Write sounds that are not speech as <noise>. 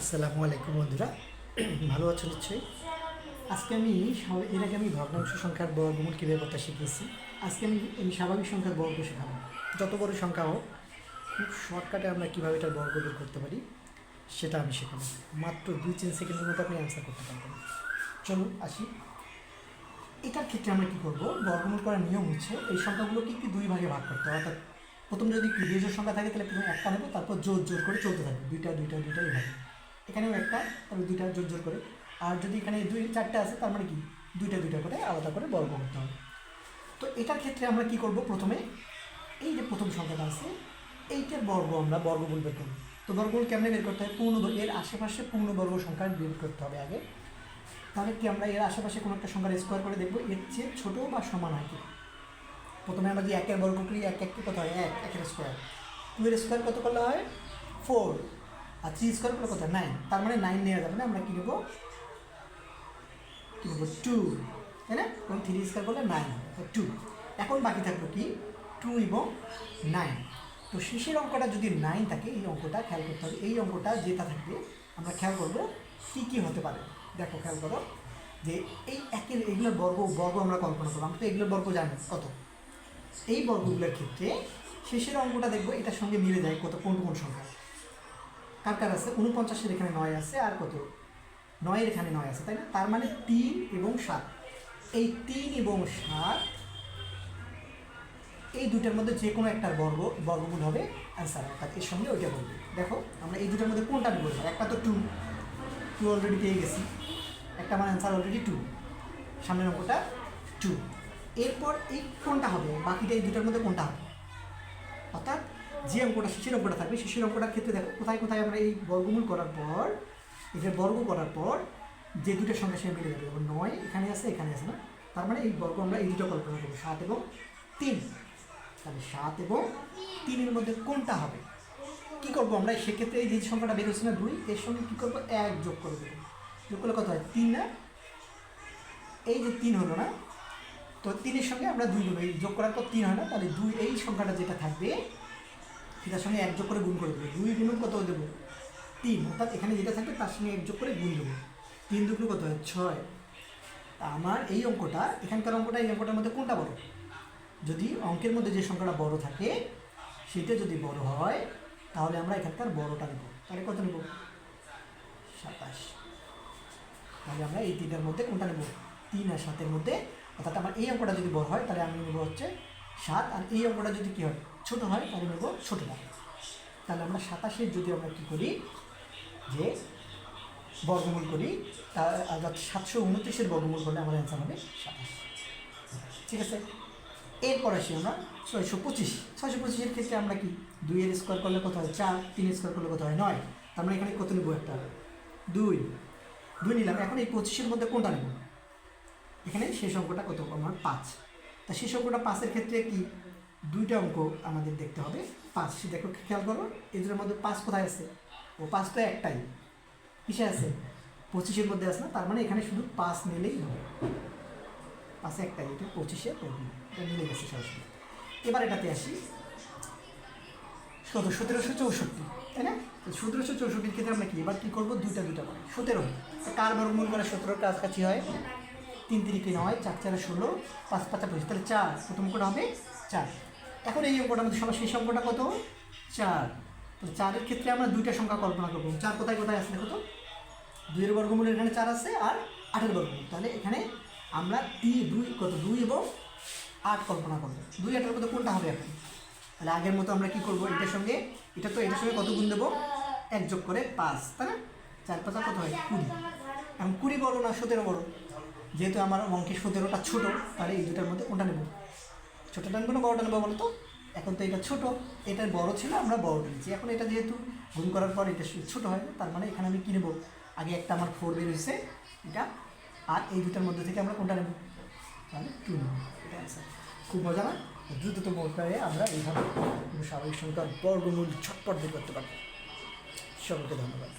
আসসালামু আলাইকুম বন্ধুরা। <clears throat> ভালো আছো নিশ্চয়ই? আজকে আমি এর আগে আমি ভগ্নাংশ সংখ্যার বর্গমূল কীভাবে করতে শিখিয়েছি। আজকে আমি এই স্বাভাবিক সংখ্যার বর্গ শেখাবো। যত বড় সংখ্যা হোক, খুব শর্টকাটে আমরা কীভাবে এটার বর্গ বের করতে পারি, সেটা আমি শেখাবো। মাত্র দুই তিন সেকেন্ডের মধ্যে আপনি অ্যান্সার করতে পারবেন। চলুন, আসি। এটার ক্ষেত্রে আমরা কী করব? বর্গমূল করার নিয়ম হচ্ছে এই সংখ্যাগুলোকে কি দুই ভাগে ভাগ করতে হবে অর্থাৎ প্রথম যদি কি বিজোড় সংখ্যা থাকে, তাহলে প্রথমে একটা নেব, তারপর জোর জোর করে চলতে থাকবে। দুইটা দুইটা দুইটা এইভাবে এখানেও একটা তারপর দুইটা জোর জোর করে। আর যদি এখানে দুই, চারটে আছে তার মানে কি? দুইটা দুইটা করে, আলাদা করে বর্গ করতে হবে। তো এটার ক্ষেত্রে আমরা কি করব প্রথমে? এই যে প্রথম সংখ্যাটা আছে, এইটার বর্গ আমরা বর্গমূল বের করব। তো বর্গমূল কেমনে বের করতে হবে পূর্ণ এর আশেপাশে পূর্ণবর্গ সংখ্যা বের করতে হবে আগে। তাহলে কি আমরা এর আশেপাশে কোনো একটা সংখ্যার স্কোয়ার করে দেখব? এর চেয়ে ছোটো বা সমান হয় কি? প্রথমে আমরা যদি একের বর্গ করি, এক একটি কত হয়? এক, একের স্কোয়ার টু এর স্কোয়ার কত করলে হয়? ফোর আর থ্রি স্কোয়ার করলে কত নাইন তার মানে নাইন নেওয়া যাবে না, আমরা কী নেব? কী নেব? টু তাই না? এবং থ্রি স্কোয়ার করলে নাইন টু এখন বাকি থাকল কি? টু এবং নাইন তো শেষের অঙ্কটা যদি নাইন থাকে, এই অঙ্কটা খেয়াল করতে হবে। এই অঙ্কটা যেটা থাকবে, আমরা খেয়াল করব কী কী হতে পারে। দেখো, খেয়াল করো যে এই একের এগুলোর বর্গ বর্গ আমরা কল্পনা করব আমরা তো এগুলোর বর্গ জানি কত? এই বর্গগুলোর ক্ষেত্রে শেষের অঙ্কটা দেখব, এটার সঙ্গে মিলে যায় কত? কোন কোন সংখ্যা? কার কার আছে উনপঞ্চাশের এখানে নয় আছে, আর কত? নয়ের এখানে নয় আছে, তাই না? তার মানে তিন এবং সাত। এই তিন এবং সাত, এই দুটার মধ্যে যে কোনো একটার বর্গ, বর্গমূল হবে অ্যান্সার অর্থাৎ এর সঙ্গে ওইটা বলবে। দেখো, আমরা এই দুটার মধ্যে কোনটা নেব একটা তো টু টু অলরেডি পেয়ে গেছি। একটা আমার অ্যান্সার অলরেডি টু সামনের অঙ্কটা টু এরপর এই কোনটা হবে? বাকিটা এই দুটার মধ্যে কোনটা হবে? অর্থাৎ যে অঙ্কটা শেষের অঙ্কটা থাকবে শেষের অঙ্কটার ক্ষেত্রে দেখো কোথায় কোথায় আমরা এই বর্গমূল করার পর এটা বর্গ করার পর যে দুটোর সঙ্গে সে মিলে যাবে। নয় এখানে আছে এখানে আছে না। তার মানে এই বর্গ আমরা এই দুটো কল্পনা করব, সাত এবং তিন। তাহলে সাত এবং তিনের মধ্যে কোনটা হবে? কী করব আমরা? সেক্ষেত্রে এই যে সংখ্যাটা বের হচ্ছে না দুই, এর সঙ্গে কী করব? এক যোগ করে দেবো। যোগ করলে কত হয়? তিন না? এই যে তিন হলো না, তো তিনের সঙ্গে আমরা দুই দেবো এই যোগ করার পর তিন হয় না, তাহলে দুই, এই সংখ্যাটা যেটা থাকবে সেটার সঙ্গে এক যোগ করে গুণ করে দেবো। দুই গুণ কত দেবো? তিন। অর্থাৎ এখানে যেটা থাকবে তার সঙ্গে এক যোগ করে গুণ দেবো। তিন দুগুলো কত হয়? ছয়। তা আমার এই অঙ্কটা, এখানকার অঙ্কটা, এই অঙ্কটার মধ্যে কোনটা বড়? যদি অঙ্কের মধ্যে যে সংখ্যাটা বড় থাকে, সেটা যদি বড় হয়, তাহলে আমরা এখানকার বড়টা নেব। তাহলে কত নেব? সাতাশ। তাহলে আমরা এই তিনটার মধ্যে কোনটা নেব? তিন আর সাতের মধ্যে। অর্থাৎ আমার এই অঙ্কটা যদি বড় হয়, তাহলে আমি নেব হচ্ছে সাত আর এই অঙ্কটা যদি কী হয়, ছোটো হয়, তাহলে নেব ছোটোটা তাহলে আমরা সাতাশের যদি আমরা কী করি, যে বর্গমূল করি অর্থাৎ সাতশো উনত্রিশের বর্গমূল করলে আমার অ্যান্সার হবে সাতাশ। ঠিক আছে? এরপর আসি আমরা ছয়শো পঁচিশ। ছয়শো পঁচিশের ক্ষেত্রে আমরা কি, দুইয়ের স্কোয়ার করলে কত হয়? চার। তিন স্কোয়ার করলে কত হয়? নয়। তার মানে এখানে কত নেব একটা? দুই। দুই নিলাম। এখন এই পঁচিশের মধ্যে কোনটা নেব এখানে শেষ অঙ্কটা কত? আমার পাঁচ। তা শেষ অঙ্কটা পাঁচের ক্ষেত্রে কি? দুইটা অঙ্ক আমাদের দেখতে হবে। পাঁচ, সে দেখো, খেয়াল করো, এই দুটোর মধ্যে পাঁচ কোথায় আছে? ও পাঁচ তো একটাই। কিসে আছে? পঁচিশের মধ্যে আছে না? তার মানে এখানে শুধু পাঁচ নিলেই হবে। পাশে একটাই, এটা পঁচিশে মিলে গেছে সরাসরি। এবার এটাতে আসি। কত? সতেরোশো চৌষট্টি, তাই না? সতেরোশো চৌষট্টির ক্ষেত্রে আমরা কি? এবার কী করব? দুইটা দুইটা করে। সতেরো। কার বর্গমূল করে সতেরোর কাছাকাছি হয়? তিন তিরিকে নয়, চার চারে ষোলো, পাঁচ পাঁচা পঁচিশ তাহলে চার। প্রথম অঙ্কটা হবে চার। এখন এই অঙ্কটার মধ্যে সবার শেষ অঙ্কটা কত? চার। তো চারের ক্ষেত্রে আমরা দুইটা সংখ্যা কল্পনা করব। চার কোথায় কোথায় আছে দেখো তো? দুইয়ের বর্গমূলের এখানে চার আছে আর আটের বর্গমূল। তাহলে এখানে আমরা তিন দুই, কত? দুই এবং আট কল্পনা করব। দুই, আটের মধ্যে কোনটা হবে এখন? তাহলে আগের মতো আমরা কি করব এটার সঙ্গে? এটা তো এটার সঙ্গে কত গুণ দেবো? এক যোগ করে পাঁচ, তাই না? চার পাঁচা কত হয়? কুড়ি। এখন কুড়ি বড় না সতেরো বড় যেহেতু আমার অঙ্কের সতেরোটা ছোটো, তাহলে এই দুটার মধ্যে কোনটা নেব? ছোটোটা নেব না বড়টা নেব বলো তো এখন তো এটা ছোটো, এটা বড় ছিল, আমরা বড়টা নিচ্ছি এখন এটা যেহেতু গুণ করার পর এটা ছোটো হয় তার মানে এখানে আমি কী নেব? আগে একটা আমার ফোর বের হয়েছে, এটা, আর এই দুটার মধ্যে থেকে আমরা কোনটা নেব? তাহলে টু নেব, এটা অ্যান্সার খুব মজা না? দ্রুততম উপায়ে আমরা এইভাবে স্বাভাবিক সংখ্যার বর্গমূল ছটপট বের করতে পারব। সকলকে ধন্যবাদ।